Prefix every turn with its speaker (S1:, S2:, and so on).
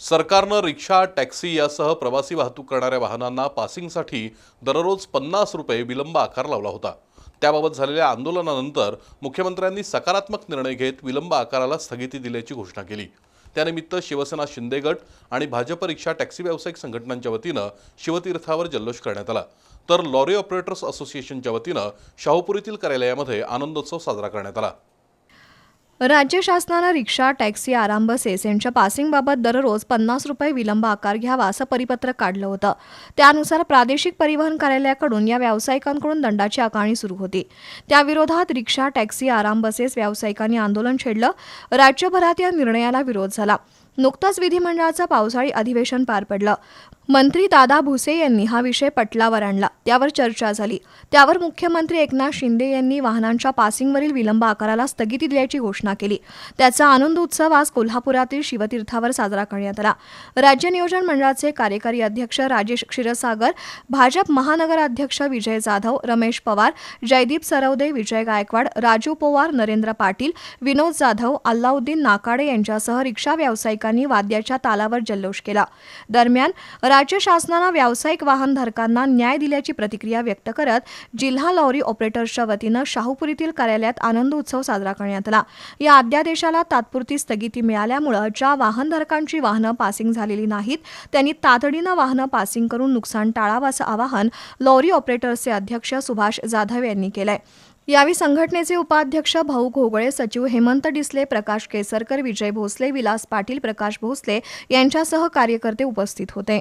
S1: सरकारनं rickshaw taxi यासह प्रवासी वाहतूक करणाऱ्या वाहनांना पासिंगसाठी दररोज पन्नास रुपये विलंब आकार लावला होता. त्याबाबत झालेल्या आंदोलनानंतर मुख्यमंत्र्यांनी सकारात्मक निर्णय घेत विलंब आकाराला स्थगिती दिल्याची घोषणा केली. त्यानिमित्त शिवसेना शिंदे गट आणि भाजप रिक्षा टॅक्सी व्यावसायिक संघटनांच्या वतीनं शिवतीर्थावर जल्लोष करण्यात आला. तर लॉरी ऑपरेटर्स असोसिएशनच्या वतीनं शाहूपुरीतील कार्यालयामध्ये आनंदोत्सव साजरा करण्यात आला.
S2: राज्य शासनानं रिक्षा टॅक्सी आराम बसेस यांच्या पासिंगबाबत दररोज पन्नास रुपये विलंब आकार घ्यावा असं परिपत्रक काढलं होतं. त्यानुसार प्रादेशिक परिवहन कार्यालयाकडून या व्यावसायिकांकडून दंडाची आकारणी सुरू होती. त्याविरोधात रिक्षा टॅक्सी आराम बसेस व्यावसायिकांनी आंदोलन छेडलं. राज्यभरात या निर्णयाला विरोध झाला. नुकताच विधिमंडळाचं पावसाळी अधिवेशन पार पडलं. मंत्री दादा भुसे यांनी हा विषय पटलावर आणला. त्यावर चर्चा झाली. त्यावर मुख्यमंत्री एकनाथ शिंदे यांनी वाहनांच्या पासिंगवरील विलंब आकाराला स्थगिती दिल्याची घोषणा केली. त्याचा आनंद उत्सव आज कोल्हापुरातील शिवतीर्थावर साजरा करण्यात आला. राज्य नियोजन मंडळाचे कार्यकारी अध्यक्ष राजेश क्षीरसागर भाजप महानगराध्यक्ष विजय जाधव रमेश पवार जयदीप सरवदे विजय गायकवाड राजू पवार नरेंद्र पाटील विनोद जाधव अल्लाउद्दीन नाकाडे यांच्यासह रिक्षा व्यावसायिकांनी वाद्याच्या तालावर जल्लोष केला. दरम्यान राज्य शासनानं व्यावसायिक वाहनधारकांना न्याय दिल्याची प्रतिक्रिया व्यक्त करत जिल्हा लॉरी ऑपरेटर्सच्या वतीनं शाहूपुरीतील कार्यालयात आनंद उत्सव साजरा करण्यात आला. या अध्यादेशाला तात्पुरती स्थगिती मिळाल्यामुळं ज्या वाहनधारकांची वाहनं पासिंग झालेली नाहीत त्यांनी तातडीनं वाहनं पासिंग करून नुकसान टाळावं असं आवाहन लॉरी ऑपरेटर्सचे अध्यक्ष सुभाष जाधव यांनी केलंय. यावेळी संघटनेचे उपाध्यक्ष भाऊ घोगळे सचिव हेमंत डिसले प्रकाश केसरकर विजय भोसले विलास पाटील प्रकाश भोसले यांच्यासह कार्यकर्ते उपस्थित होते.